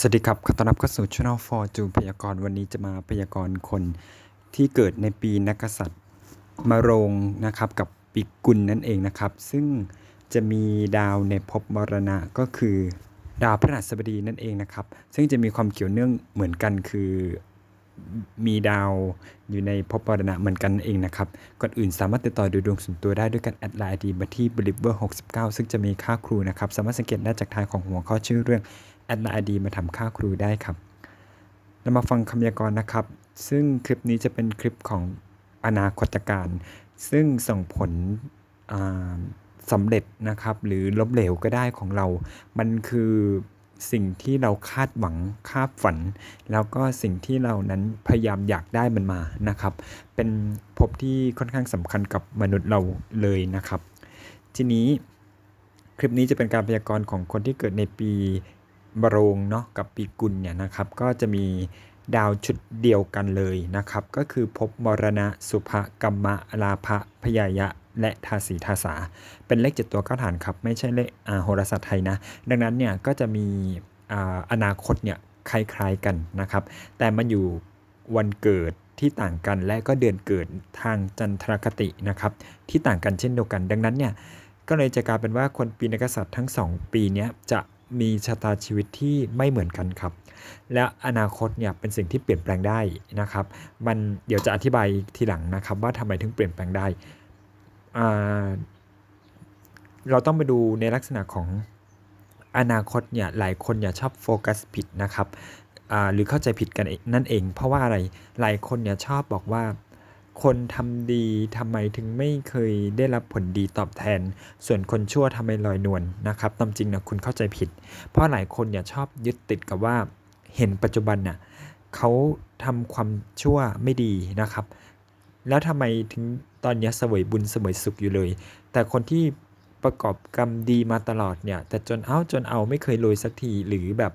สวัสดีครับ ขอต้อนรับเข้าสู่ช่องฟอร์จูพยากรณ์วันนี้จะมาพยากรณ์คนที่เกิดในปีนักษัตริย์มะโรงนะครับกับปีกุลนั่นเองนะครับ ซึ่งจะมีดาวในภพมรณะก็คือ ดาวพฤหัสบดีนั่นเองนะครับ ซึ่งจะมีความเกี่ยวเนื่องเหมือนกันคือมีดาวอยู่ในภพมรณะเหมือนกันนั่นเองนะครับ ก่อนอื่นสามารถติดต่อดูดวงส่วนตัวได้ด้วยการแอดไลน์ดีมาที่ b l i v e r 69 ซึ่งจะมีค่าครูนะครับ สามารถสังเกตได้จากทายของหัวข้อชื่อเรื่อง แอดไลน์ดีมาทำค่าครูได้ครับ เรามาฟังคำพยากรณ์นะครับ ซึ่งคลิปนี้จะเป็นคลิปของอนาคตการ ซึ่งส่งผลสำเร็จนะครับ หรือล้มเหลวก็ได้ของเรา มันคือสิ่งที่เราคาดหวังคาดฝัน แล้วก็สิ่งที่เรานั้นพยายามอยากได้มันมานะครับ เป็นภพที่ค่อนข้างสำคัญกับมนุษย์เราเลยนะครับ ทีนี้คลิปนี้จะเป็นการพยากรณ์ของคนที่เกิดในปี บรงเนาะกับปีกุลเนี่ยนะครับ ก็จะมีดาวชุดเดียวกันเลยนะครับ ก็คือภพมรณะสุภกัมมะลาภะพยายะ และทาสีทาสา เป็นเลขเจ็ดตัวเก้าฐานครับ ไม่ใช่เลขอ่าโหราศาสตร์ไทยนะ ดังนั้นเนี่ยก็จะมีอ่านาคตเนี่ยคล้ายๆกันนะครับ แต่มันอยู่วันเกิดที่ต่างกันและก็เดือนเกิดทางจันทรคตินะครับ ที่ต่างกันเช่นเดียวกัน ดังนั้นเนี่ยก็เลยจะกลายเป็นว่าคนปีนักษัตริย์ทั้ง 2 ปีนี้จะ มีชะตาชีวิตที่ไม่เหมือนกันครับ และอนาคตเนี่ยเป็นสิ่งที่เปลี่ยนแปลงได้นะครับ มันเดี๋ยวจะอธิบายทีหลังนะครับ ว่าทำไมถึงเปลี่ยนแปลงได้ เราต้องไปดูในลักษณะของอนาคตเนี่ยหลายคนอย่าชอบโฟกัสผิดนะครับหรือเข้าใจผิดกันนั่นเอง เพราะว่าอะไรหลายคนเนี่ยชอบบอกว่า คนทำดีทำไมถึงไม่เคยได้รับผลดีตอบแทน ส่วนคนชั่วทำไมลอยนวลนะครับตามจริงนะคุณเข้าใจผิด เพราะหลายคนเนี่ยชอบยึดติดกับว่าเห็นปัจจุบันน่ะเขาทำความชั่วไม่ดีนะครับ แล้วทำไมถึงตอนนี้เสวยบุญเสวยสุขอยู่เลย แต่คนที่ประกอบกรรมดีมาตลอดเนี่ย แต่จนเอาจนเอาไม่เคยรวยสักทีหรือแบบ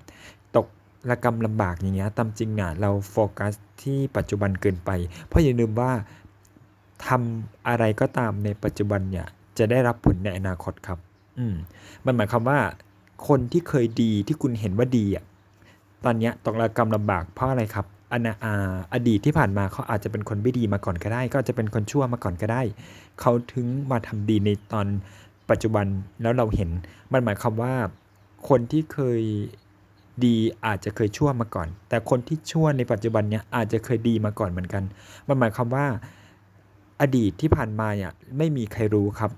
ระกรรมลำบากอย่างเงี้ยตามจริงอะเราโฟกัสที่ปัจจุบันเกินไป เพราะอย่าลืมว่าทำอะไรก็ตามในปัจจุบันเนี่ยจะได้รับผลในอนาคตครับ อืมมันหมายความว่า คนที่เคยดีที่คุณเห็นว่าดีอะตอนเนี้ยตกระกรรมลำบากเพราะอะไรครับอนาอาอดีตที่ผ่านมาเขาอาจจะเป็นคนไม่ดีมาก่อนก็ได้ ก็อาจจะเป็นคนชั่วมาก่อนก็ได้ เขาถึงมาทำดีในตอนปัจจุบันแล้วเราเห็นมันหมายความว่า คนที่เคย ดีอาจจะเคยชั่วมาก่อน แต่คนที่ชั่วในปัจจุบันเนี้ยอาจจะเคยดีมาก่อนเหมือนกัน มันหมายความว่าอดีตที่ผ่านมาเนี่ยไม่มีใครรู้ครับ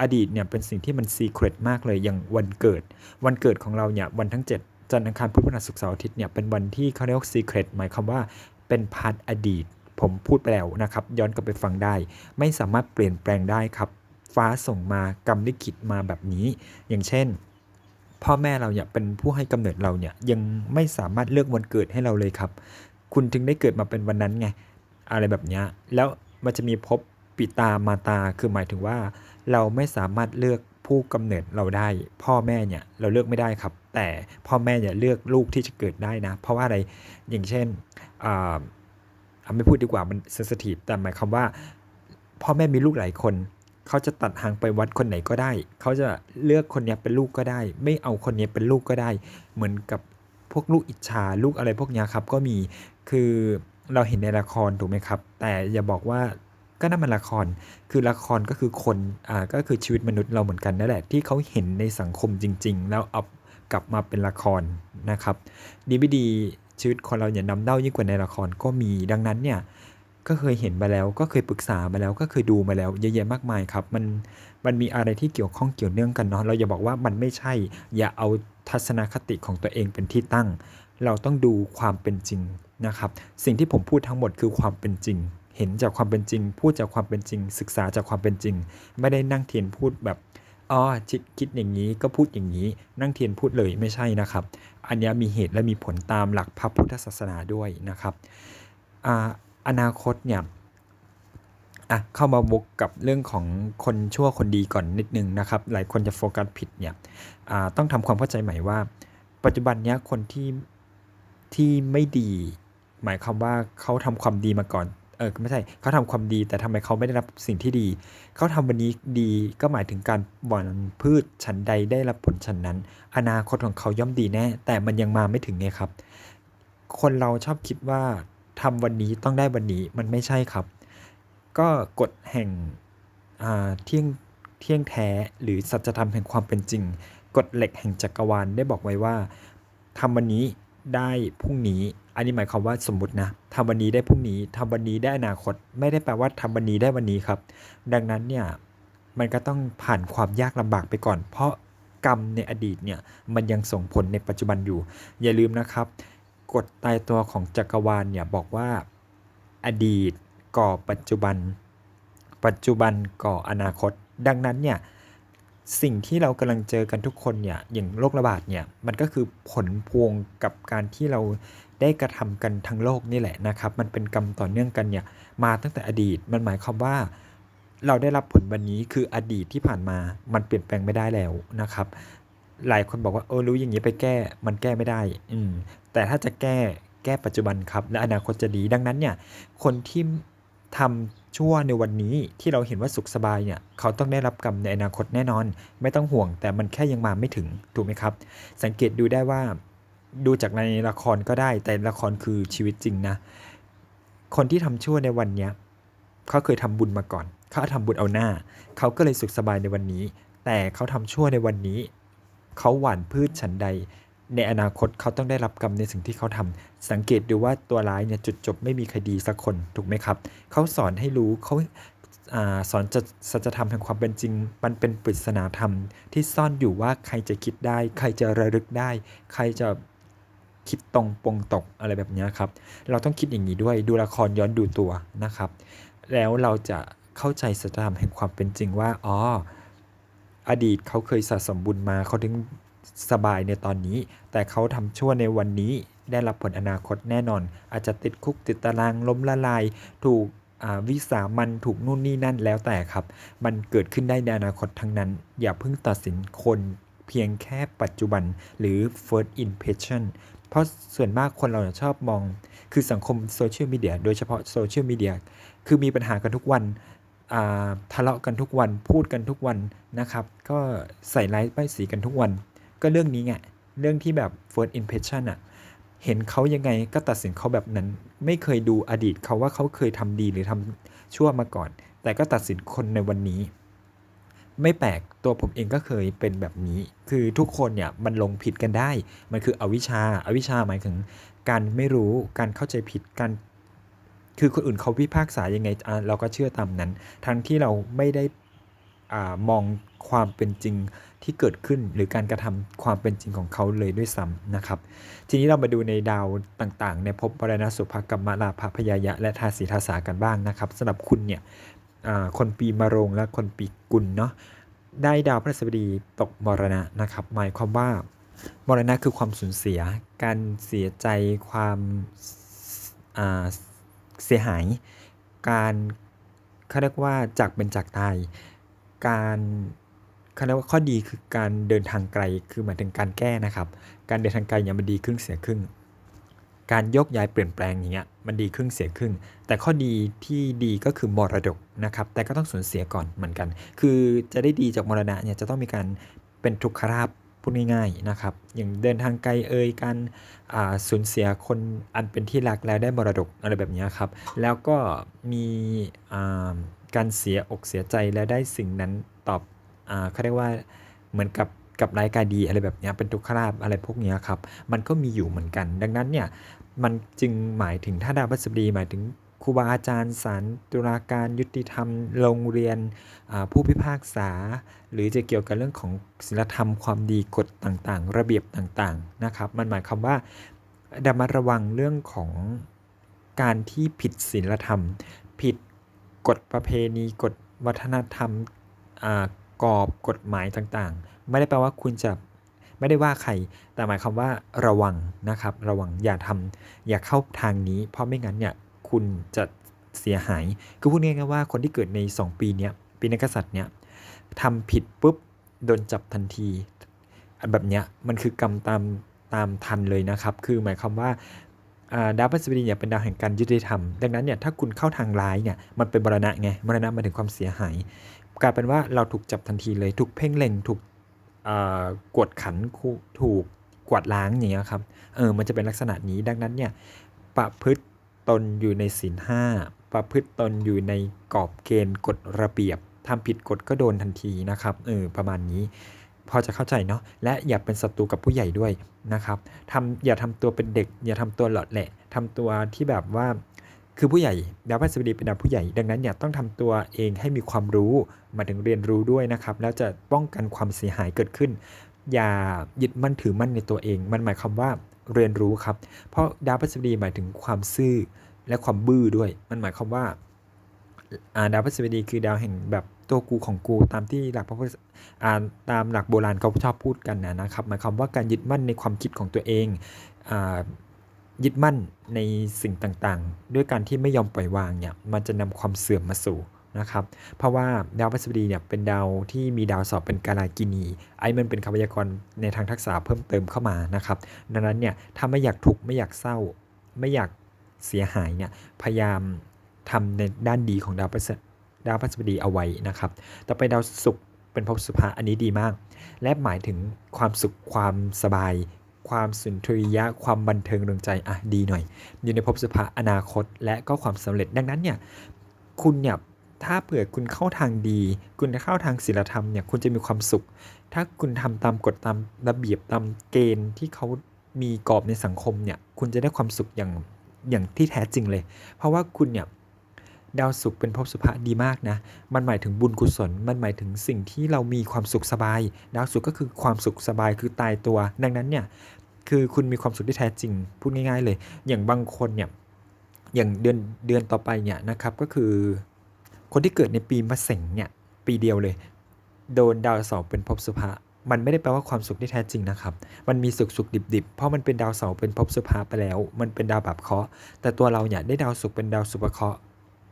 อดีตเนี่ยเป็นสิ่งที่มันซีเครตมากเลยอย่างวันเกิด วันเกิดของเราเนี่ยวันทั้ง 7 จันทร์อังคารพุธพฤหัสศุกร์เสาร์อาทิตย์เนี่ยเป็นวันที่เขาเรียกว่าซีเครตหมายความว่าเป็นพาร์ทอดีต ผมพูดไปแล้วนะครับ ย้อนกลับไปฟังได้ ไม่สามารถเปลี่ยนแปลงได้ครับ ฟ้าส่งมากรรมลิขิตมาแบบนี้ อย่างเช่น พ่อแม่เราเนี่ยเป็นผู้ให้กำเนิดเราเนี่ยยังไม่สามารถเลือกวันเกิดให้เราเลยครับ คุณถึงได้เกิดมาเป็นวันนั้นไงอะไรแบบเนี้ยแล้วมันจะมีภพปิตามาตาคือหมายถึงว่า เราไม่สามารถเลือกผู้กำเนิดเราได้ พ่อแม่เนี่ยเราเลือกไม่ได้ครับ แต่พ่อแม่เนี่ยเลือกลูกที่จะเกิดได้นะ เพราะว่าอะไรอย่างเช่นอ่าไม่พูดดีกว่ามันเซนซิทีฟแต่หมายความว่า พ่อแม่มีลูกหลายคน เขาจะตัดหางไปวัดคนไหนก็ได้ เขาจะเลือกคนนี้เป็นลูกก็ได้ ไม่เอาคนนี้เป็นลูกก็ได้ เหมือนกับพวกลูกอิจฉาลูกอะไรพวกนี้ครับก็มีคือเราเห็นในละครถูกไหมครับ แต่อย่าบอกว่าก็นั่นมันละคร คือละครก็คือคนอ่าก็คือชีวิตมนุษย์เราเหมือนกันนั่นแหละที่เขาเห็นในสังคมจริง ๆ แล้วเอากลับมาเป็นละครนะครับดีไม่ดีชีวิตคนเราอย่านำเด้ายิ่งกว่าในละครก็มีดังนั้นเนี่ย ก็เคยเห็นมาแล้ว ก็เคยปรึกษามาแล้ว ก็เคยดูมาแล้วเยอะแยะมากมายครับ มันมันมีอะไรที่เกี่ยวข้องเกี่ยวเนื่องกันเนาะเราอย่าบอกว่ามันไม่ใช่ อย่าเอาทัศนคติของตัวเองเป็นที่ตั้ง เราต้องดูความเป็นจริงนะครับ สิ่งที่ผมพูดทั้งหมดคือความเป็นจริง เห็นจากความเป็นจริง พูดจากความเป็นจริง ศึกษาจากความเป็นจริง ไม่ได้นั่งเทียนพูดแบบอ๋อคิดคิดอย่างนี้ก็พูดอย่างนี้ นั่งเทียนพูดเลยไม่ใช่นะครับ อันนี้มีเหตุและมีผลตามหลักพระพุทธศาสนาด้วยนะครับ อนาคตเนี่ยอะเข้ามาวกกับเรื่องของคนชั่วคนดีก่อนนิดนึงนะครับ หลายคนจะโฟกัสผิดเนี่ยอ่าต้องทำความเข้าใจใหม่ว่า ปัจจุบันเนี้ยคนที่ที่ไม่ดี หมายความว่าเขาทำความดีมาก่อนเออไม่ใช่เขาทำความดีแต่ทำไมเขาไม่ได้รับสิ่งที่ดี เขาทำวันนี้ดีก็หมายถึงการหว่านพืชฉันใดได้รับผลฉันนั้น อนาคตของเขาย่อมดีแน่ แต่มันยังมาไม่ถึงไงครับ คนเราชอบคิดว่า ทำวันนี้ต้องได้วันนี้มันไม่ใช่ครับ ก็กฎแห่งเที่ยงเที่ยงแท้หรือสัจธรรมแห่งความเป็นจริงกฎเหล็กแห่งจักรวาลได้บอกไว้ว่าทำวันนี้ได้พรุ่งนี้ อันนี้หมายความว่าสมมตินะทำวันนี้ได้พรุ่งนี้ทำวันนี้ได้อนาคต ไม่ได้แปลว่าทำวันนี้ได้วันนี้ครับ ดังนั้นเนี่ยมันก็ต้องผ่านความยากลำบากไปก่อน เพราะกรรมในอดีตเนี่ยมันยังส่งผลในปัจจุบันอยู่ อย่าลืมนะครับ กฎตายตัวของจักรวาลเนี่ยบอกว่า อดีตก่อปัจจุบัน ปัจจุบันก่ออนาคต ดังนั้นเนี่ยสิ่งที่เรากำลังเจอกันทุกคนเนี่ยอย่างโรคระบาดเนี่ยมันก็คือผลพวงกับการที่เราได้กระทำกันทั้งโลกนี่แหละนะครับ มันเป็นกรรมต่อเนื่องกันเนี่ยมาตั้งแต่อดีตมันหมายความว่าเราได้รับผลวันนี้คืออดีตที่ผ่านมามันเปลี่ยนแปลงไม่ได้แล้วนะครับ หลายคนบอกว่าเออรู้อย่างนี้ไปแก้มันแก้ไม่ได้ อืม แต่ถ้าจะแก้แก้ปัจจุบันครับ และอนาคตจะดีดังนั้นเนี่ย คนที่ทำชั่วในวันนี้ที่เราเห็นว่าสุขสบายเนี่ย เขาต้องได้รับกรรมในอนาคตแน่นอน ไม่ต้องห่วง แต่มันแค่ยังมาไม่ถึงถูกไหมครับ สังเกตดูได้ว่า ดูจากในละครก็ได้ แต่ละครคือชีวิตจริงนะ คนที่ทำชั่วในวันเนี้ยเขาเคยทำบุญมาก่อน เขาทำบุญเอาหน้า เขาก็เลยสุขสบายในวันนี้ แต่เขาทำชั่วในวันนี้ เขาหว่านพืชฉันใด ในอนาคตเขาต้องได้รับกรรมในสิ่งที่เขาทำสังเกตดูว่าตัวร้ายเนี่ยจุดจบไม่มีคดีสักคนถูกไหมครับ เขาสอนให้รู้เขาสอนจะสัจธรรมแห่งความเป็นจริง มันเป็นปริศนาธรรม ที่ซ่อนอยู่ว่าใครจะคิดได้ ใครจะระลึกได้ ใครจะคิดตรงปงตกอะไรแบบนี้ครับ เราต้องคิดอย่างนี้ด้วยดูละครย้อนดูตัวนะครับ แล้วเราจะเข้าใจสัจธรรมแห่งความเป็นจริงว่าอ๋อ อดีตเขาเคยสะสมบุญมาเขาถึงสบายในตอนนี้ แต่เขาทำชั่วในวันนี้ได้รับผลอนาคตแน่นอน อาจจะติดคุกติดตารางล้มละลาย ถูกวิสามันถูกนู่นนี่นั่นแล้วแต่ครับ มันเกิดขึ้นได้ในอนาคตทั้งนั้น อย่าเพิ่งตัดสินคนเพียงแค่ปัจจุบันหรือ first impression เพราะส่วนมากคนเราชอบมอง คือสังคมโซเชียลมีเดียโดยเฉพาะโซเชียลมีเดียคือมีปัญหากันทุกวัน ทะเลาะกันทุกวันพูดกันทุกวันนะครับ ก็ใส่ไลฟ์ป้ายสีกันทุกวัน ก็เรื่องนี้ไงเรื่องที่แบบ first impression อะเห็นเขายังไงก็ตัดสินเขาแบบนั้น ไม่เคยดูอดีตเขาว่าเขาเคยทำดีหรือทำชั่วมาก่อน แต่ก็ตัดสินคนในวันนี้ ไม่แปลกตัวผมเองก็เคยเป็นแบบนี้ คือทุกคนเนี่ยมันลงผิดกันได้ มันคืออวิชชาอาวิชชาหมายถึง การไม่รู้การเข้าใจผิดการ คือคนอื่นเขาพิพากษายังไงเราก็เชื่อตามนั้น ทั้งที่เราไม่ได้มองความเป็นจริงที่เกิดขึ้น หรือการกระทำความเป็นจริงของเขาเลยด้วยซ้ำนะครับ ทีนี้เรามาดูในดาวต่างๆในภพบรณสุภกรรมลาภพยายะ และทาสีทาสากันบ้างนะครับสำหรับคุณเนี่ยคนปีมะโรงและคนปีกุลเนาะได้ดาวพระศัสดีตกมรณะนะครับ หมายความว่ามรณะคือความสูญเสีย การเสียใจความ เสียหาย การเขาเรียกว่าจากเป็นจากตาย การเขาเรียกว่าข้อดีคือการเดินทางไกลคือหมายถึงการแก้นะครับ การเดินทางไกลเนี่ยมันดีครึ่งเสียครึ่ง การยกย้ายเปลี่ยนแปลงอย่างเงี้ยมันดีครึ่งเสียครึ่ง แต่ข้อดีที่ดีก็คือมรดกนะครับ แต่ก็ต้องสูญเสียก่อนเหมือนกัน คือจะได้ดีจากมรณะเนี่ยจะต้องมีการเป็นทุกขราบ พูดง่ายๆนะครับ อย่างเดินทางไกลเอ่ยการสูญเสียคนอันเป็นที่รักแล้วได้มรดกอะไรแบบนี้ครับ แล้วก็มีการเสียอกเสียใจและได้สิ่งนั้นตอบเขาเรียกว่าเหมือนกับกับรายการดีอะไรแบบนี้เป็นทุกขลาบอะไรพวกนี้ครับ มันก็มีอยู่เหมือนกัน ดังนั้นเนี่ยมันจึงหมายถึงถ้าดาวพฤษฎีหมายถึง ครูบาอาจารย์ศาลตุลาการยุติธรรมโรงเรียนผู้พิพากษา หรือจะเกี่ยวกับเรื่องของศีลธรรมความดีกฎต่างๆ ระเบียบต่างๆนะครับ มันหมายความว่าดามาระวังเรื่องของการที่ผิดศีลธรรม ผิดกฎประเพณีกฎวัฒนธรรมกรอบกฎหมายต่างๆ ไม่ได้แปลว่าคุณจะไม่ได้ว่าใคร แต่หมายความว่าระวังนะครับ ระวังอย่าทำอย่าเข้าทางนี้ เพราะไม่งั้นเนี่ย คุณจะเสียหาย คือพูดง่ายๆว่าคนที่เกิดใน 2 ปีนี้ปีนักษัตริย์เนี่ยทำผิดปุ๊บโดนจับทันทีแบบเนี้ยมันคือกรรมตามตามทันเลยนะครับ คือหมายความว่าดาวพฤหัสบดีเนี่ยเป็นดาวแห่งการยุติธรรม ดังนั้นเนี่ยถ้าคุณเข้าทางร้ายเนี่ยมันเป็นมรณะไงมรณะมาถึงความเสียหาย กลายเป็นว่าเราถูกจับทันทีเลย ถูกเพ่งเล็งถูกกวดขันถูกกวาดล้างอย่างเงี้ยครับเออมันจะเป็นลักษณะนี้ดังนั้นเนี่ยประพฤติ ตนอยู่ในศีลห้าประพฤติตนอยู่ในกรอบเกณฑ์กฎระเบียบทำผิดกฎก็โดนทันทีนะครับเออประมาณนี้ พอจะเข้าใจเนาะและอย่าเป็นศัตรูกับผู้ใหญ่ด้วยนะครับทำอย่าทำตัวเป็นเด็ก อย่าทำตัวหลอดแหละทำตัวที่แบบว่าคือผู้ใหญ่ดาวพฤหัสบดีเป็นดาวผู้ใหญ่ ดังนั้นเนี่ยต้องทำตัวเองให้มีความรู้มาถึงเรียนรู้ด้วยนะครับ แล้วจะป้องกันความเสียหายเกิดขึ้น อย่ายึดมั่นถือมั่นในตัวเอง มันหมายความว่า เรียนรู้ครับ เพราะดาวพฤหัสบดีหมายถึงความซื่อและความบื้อด้วย มันหมายความว่าดาวพฤหัสบดีคือดาวแห่งแบบตัวกูของกูตามที่หลักพระพุทธตามหลักโบราณเขาชอบพูดกันนะนะครับหมายความว่าการยึดมั่นในความคิดของตัวเองอยึดมั่นในสิ่งต่างๆ ด้วยการที่ไม่ยอมปล่อยวางเนี่ยมันจะนำความเสื่อมมาสู่ นะครับ เพราะว่าดาวพฤหัสบดีเนี่ยเป็นดาวที่มีดาวเสอบเป็นกาลากินี ไอ้มันเป็นคำพยากรณ์ในทางทักษะเพิ่มเติมเข้ามานะครับ ดังนั้นเนี่ยถ้าไม่อยากทุกข์ไม่อยากเศร้า ไม่อยากเสียหายเนี่ยพยายามทำในด้านดีของดาวพฤหัสดาวพฤหัสบดีเอาไว้นะครับ ต่อไปดาวศุกร์เป็นภพสุภาอันนี้ดีมาก และหมายถึงความสุขความสบาย ความสุนทรียะ ความบันเทิงเริงใจอะดีหน่อย อยู่ในภพสุภาอนาคต และก็ความสำเร็จดังนั้นเนี่ยคุณเนี่ย ถ้าเผื่อคุณเข้าทางดี คุณเข้าทางศีลธรรมเนี่ยคุณจะมีความสุข ถ้าคุณทำตามกฎตามระเบียบตามเกณฑ์ที่เขามีกรอบในสังคมเนี่ยคุณจะได้ความสุขอย่างอย่างที่แท้จริงเลย เพราะว่าคุณเนี่ยดาวศุกร์เป็นภพสุภาดีมากนะ มันหมายถึงบุญกุศล มันหมายถึงสิ่งที่เรามีความสุขสบาย ดาวศุกร์ก็คือความสุขสบายคือตายตัว ดังนั้นเนี่ยคือคุณมีความสุขที่แท้จริง พูดง่าย ๆ เลย อย่างบางคนเนี่ยอย่างเดือนเดือนต่อไปเนี่ยนะครับก็คือ คนที่เกิดในปีมะเส็งเนี่ยปีเดียวเลย โดนดาวเสาร์เป็นภพสุภามันไม่ได้แปลว่าความสุขที่แท้จริงนะครับ มันมีสุขสุขดิบดิบๆเพราะมันเป็นดาวเสาร์เป็นภพสุภาไปแล้ว มันเป็นดาวแบบเคราะห์แต่ตัวเราเนี่ยได้ดาวศุกร์เป็นดาวสุภเคราะห์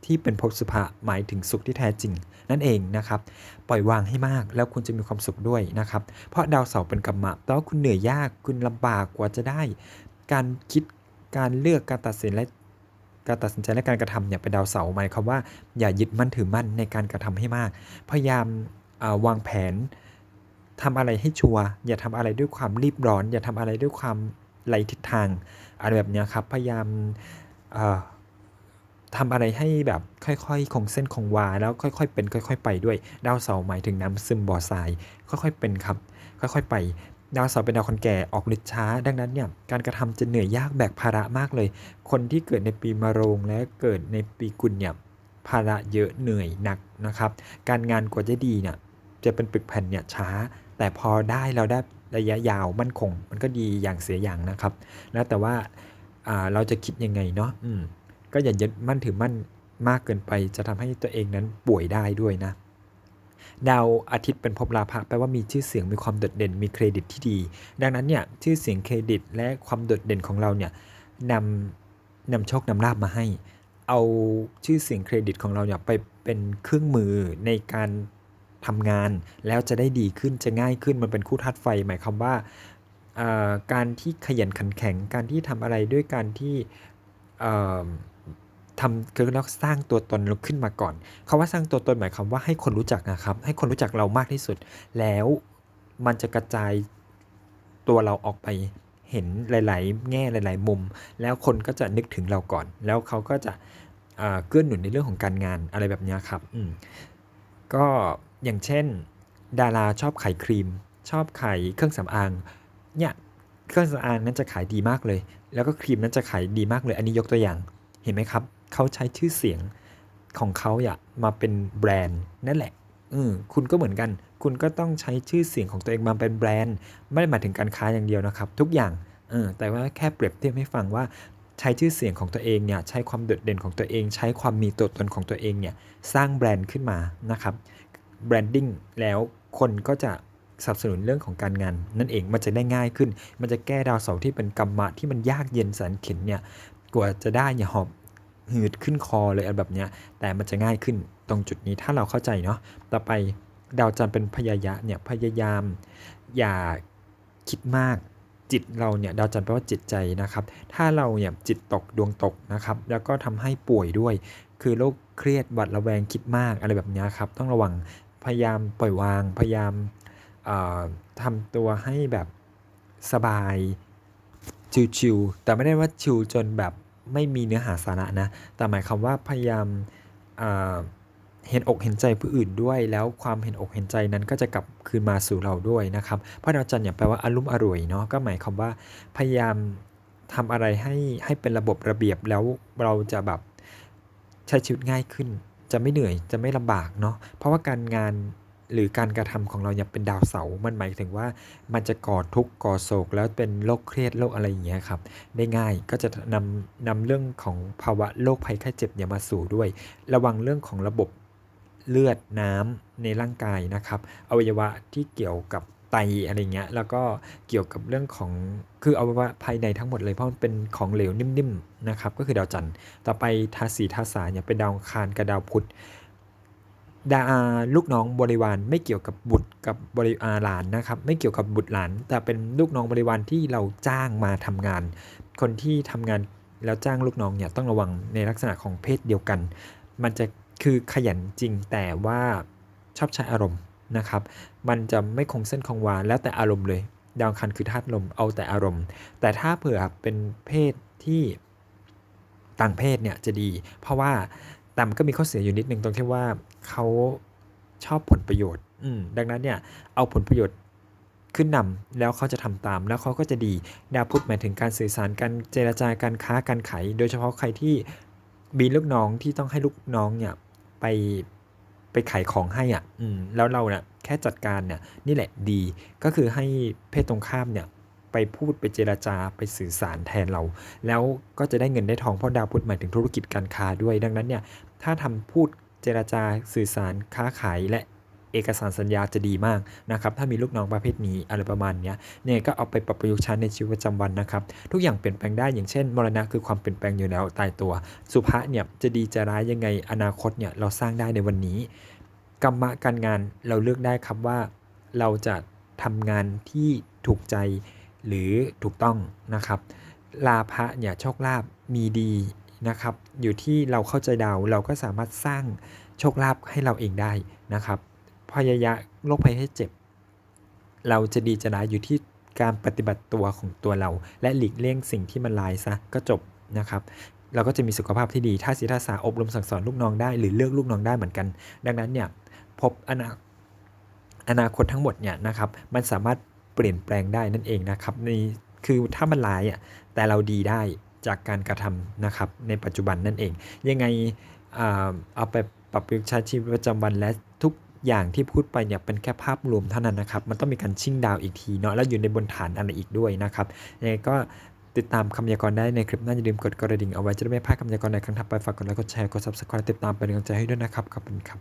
ที่เป็นภพสุภาหมายถึงสุขที่แท้จริง นั่นเองนะครับ ปล่อยวางให้มากแล้วคุณจะมีความสุขด้วยนะครับ เพราะดาวเสาร์เป็นกรรมะแปลว่าคุณเหนื่อยยากคุณลำบากกว่าจะได้ การคิดการเลือกการตัดสินและ การตัดสินใจและการกระทำเนี่ยเป็นดาวเสาร์หมายความว่าอย่ายึดมั่นถือมั่นในการกระทำให้มาก พยายามาวางแผนทำอะไรให้ชัวร์อย่าทำอะไรด้วยความรีบร้อน อย่าทำอะไรด้วยความไร้ทิศทางอะไรแบบนี้ครับ พยายามเอ่อทำอะไรให้แบบค่อยๆ คงเส้นคงวา แล้วค่อยๆ เป็นค่อย ๆ ไปด้วย ดาวเสาร์หมายถึงน้ำซึมบ่อทราย ค่อยๆ เป็นครับ ค่อยๆ ไป ดาวเสาร์เป็นดาวคนแก่ออกฤทธิ์ช้า ดังนั้นเนี่ยการกระทำจะเหนื่อยยากแบกภาระมากเลย คนที่เกิดในปีมะโรงและเกิดในปีกุลเนี่ยภาระเยอะเหนื่อยหนักนะครับ การงานกว่าจะดีเนี่ยจะเป็นปึกแผ่นเนี่ยช้า แต่พอได้เราได้ระยะยาวมั่นคง มันก็ดีอย่างเสียอย่างนะครับ แล้วแต่ว่าาเราจะคิดยังไงเนาะก็อย่ายึดมั่นถือมั่นมากเกินไป จะทำให้ตัวเองนั้นป่วยได้ด้วยนะ ดาวอาทิตย์เป็นภพลาภะแปลว่ามีชื่อเสียงมีความโดดเด่นมีเครดิตที่ดี ดังนั้นเนี่ยชื่อเสียงเครดิตและความโดดเด่นของเราเนี่ยนำนำโชคนำลาบมาให้ เอาชื่อเสียงเครดิตของเราเนี่ยไปเป็นเครื่องมือในการทำงานแล้วจะได้ดีขึ้นจะง่ายขึ้นมันเป็นคู่ธาตุไฟ หมายความว่าการที่ขยันขันแข็ง การที่ทำอะไรด้วยการที่ ทำคือเราสร้างตัวตนขึ้นมาก่อนคาว่าสร้างตัวตนหมายความว่าให้คนรู้จักนะครับ ให้คนรู้จักเรามากที่สุด แล้วมันจะกระจายตัวเราออกไปเห็นหลาย ๆ แง่หลาย ๆ มุม แล้วคนก็จะนึกถึงเราก่อน แล้วเขาก็จะเกื้อหนุนในเรื่องของการงานอะไรแบบนี้ครับอืมก็อย่างเช่น ดาราชอบขายครีม ชอบขายเครื่องสำอางเนี่ยเครื่องสำอางนั้นจะขายดีมากเลย แล้วก็ครีมนั้นจะขายดีมากเลย อันนี้ยกตัวอย่าง เห็นไหมครับ เขาใช้ชื่อเสียงของเขาอย่ามาเป็นแบรนด์นั่นแหละอืคุณก็เหมือนกัน คุณก็ต้องใช้ชื่อเสียงของตัวเองมาเป็นแบรนด์ ไม่ได้หมายถึงการค้าอย่างเดียวนะครับ ทุกอย่างเออแต่ว่าแค่เปรียบเทียบให้ฟังว่าใช้ชื่อเสียงของตัวเองเนี่ย ใช้ความโดดเด่นของตัวเอง ใช้ความมีตัวตนของตัวเองเนี่ย สร้างแบรนด์ขึ้นมานะครับแบรนดิ้งแล้วคนก็จะสนับสนุนเรื่องของการงาน นั่นเองมันจะได้ง่ายขึ้น มันจะแก้ดาวเสาร์ที่เป็นกรรมะที่มันยากเย็นแสนเข็ญเนี่ยกว่าจะได้อย่าหอบ หืดขึ้นคอเลยแบบเนี้ยแต่มันจะง่ายขึ้นตรงจุดนี้ถ้าเราเข้าใจเนาะต่อไปดาวจันทร์เป็นพยายะเนี่ยพยายาม อย่าคิดมากจิตเราเนี่ยดาวจันทร์แปลว่าจิตใจนะครับ ถ้าเราเนี่ยจิตตกดวงตกนะครับ แล้วก็ทำให้ป่วยด้วย คือโรคเครียดหวัดระแวงคิดมากอะไรแบบเนี้ยครับ ต้องระวังพยายามปล่อยวาง พยายามเอ่อทำตัวให้แบบสบายชิวๆแต่ไม่ได้ว่าชิวจนแบบ ไม่มีเนื้อหาสาระนะ แต่หมายความว่าพยายามเห็นอกเห็นใจผู้อื่นด้วย แล้วความเห็นอกเห็นใจนั้นก็จะกลับคืนมาสู่เราด้วยนะครับเพราะดาวจันทร์เนี่ยแปลว่าอารมณ์อร่วยเนาะก็หมายความว่าพยายามทำอะไรให้ให้เป็นระบบระเบียบแล้วเราจะแบบใช้ชีวิตง่ายขึ้น จะไม่เหนื่อยจะไม่ลำบากเนาะเพราะว่าการงาน หรือการกระทำของเราเนี่ยเป็นดาวเสาร์มันหมายถึงว่ามันจะก่อทุกข์ก่อโศก แล้วเป็นโรคเครียดโรคอะไรอย่างเงี้ยครับได้ง่ายก็จะนำนำเรื่องของภาวะโรคภัยไข้เจ็บเนี่ยมาสู่ด้วย ระวังเรื่องของระบบเลือดน้ำในร่างกายนะครับ อวัยวะที่เกี่ยวกับไตอะไรเงี้ยแล้วก็เกี่ยวกับเรื่องของคืออวัยวะภายในทั้งหมดเลยเพราะมันเป็นของเหลวนิ่มๆนะครับก็คือดาวจันทร์ต่อไปทาสีทาสาเนี่ยเป็นดาวคารกับดาวพุธ ดาลูกน้องบริวารไม่เกี่ยวกับบุตรกับบริอาหลานนะครับ ไม่เกี่ยวกับบุตรหลาน แต่เป็นลูกน้องบริวารที่เราจ้างมาทำงาน คนที่ทำงานแล้วจ้างลูกน้องเนี่ยต้องระวังในลักษณะของเพศเดียวกัน มันจะคือขยันจริงแต่ว่าชอบใช้อารมณ์นะครับ มันจะไม่คงเส้นคงวาแล้วแต่อารมณ์เลย ดาวคันคือธาตุลมเอาแต่อารมณ์ แต่ถ้าเผื่อเป็นเพศที่ต่างเพศเนี่ยจะดี เพราะว่า แต่มันก็มีข้อเสียอยู่นิดนึงตรงที่ว่าเขาชอบผลประโยชน์ อืมดังนั้นเนี่ยเอาผลประโยชน์ขึ้นนำแล้วเขาจะทำตามแล้วเขาก็จะดีดาวพุธหมายถึงการสื่อสารการเจรจาการค้าการขายโดยเฉพาะใครที่มีลูกน้องที่ต้องให้ลูกน้องเนี่ยไปไปขายของให้อะอืมแล้วเราเนี่ยแค่จัดการเนี่ยนี่แหละดีก็คือให้เพศตรงข้ามเนี่ยไปพูดไปเจราจาไปสื่อสารแทนเรา แล้วก็จะได้เงินได้ทองเพราะดาวพุธหมายถึงธุรกิจการค้าด้วย ดังนั้นเนี่ย ถ้าทำพูดเจราจาสื่อสารค้าขายและเอกสารสัญญาจะดีมากนะครับถ้ามีลูกน้องประเภทนี้อะไรประมาณนี้เนี่ยก็เอาไปปรับประยุกต์ใช้ในชีวิตประจำวันนะครับทุกอย่างเปลี่ยนแปลงได้อย่างเช่นมรณะคือความเปลี่ยนแปลงอยู่แล้วตายตัว สุภะเนี่ยจะดีจะร้ายยังไงอนาคตเนี่ยเราสร้างได้ในวันนี้กรรมะการงานเราเลือกได้ครับว่า เราจะทำงานที่ถูกใจหรือถูกต้องนะครับลาภะเนี่ยโชคลาภมีดี นะครับ อยู่ที่เราเข้าใจดาวเราก็สามารถสร้างโชคลาภให้เราเองได้นะครับพยายะโรคภัยให้เจ็บ เราจะดีจะร้ายอยู่ที่การปฏิบัติตัวของตัวเรา และหลีกเลี่ยงสิ่งที่มันลายซะก็จบนะครับเราก็จะมีสุขภาพที่ดีถ้าศีทาสาอบรมสั่งสอนลูกน้องได้หรือเลือกลูกน้องได้เหมือนกัน ดังนั้นเนี่ยพบอนาอนาคตทั้งหมดเนี่ยนะครับมันสามารถเปลี่ยนแปลงได้นั่นเองนะครับในคือถ้ามันลายอะแต่เราดีได้ จากการกระทำนะครับ ในปัจจุบันนั่นเอง ยังไงเอาไปปรับประยุกต์ใช้ชีวิตประจำวันและทุกอย่างที่พูดไปเนี่ยเป็นแค่ภาพรวมเท่านั้นนะครับ มันต้องมีการชิ่งดาวอีกทีเนาะแล้วอยู่ในบนฐานอะไรอีกด้วยนะครับยังไงก็ติดตามคำยากรณ์ได้ในคลิปหน้าอย่าลืมกดกระดิ่งเอาไว้จะได้ไม่พลาดคำยากรณ์ในครั้งถัดไปฝากกดไลค์กดแชร์กด subscribe ติดตามเป็นกำลังใจให้ด้วยนะครับขอบคุณครับ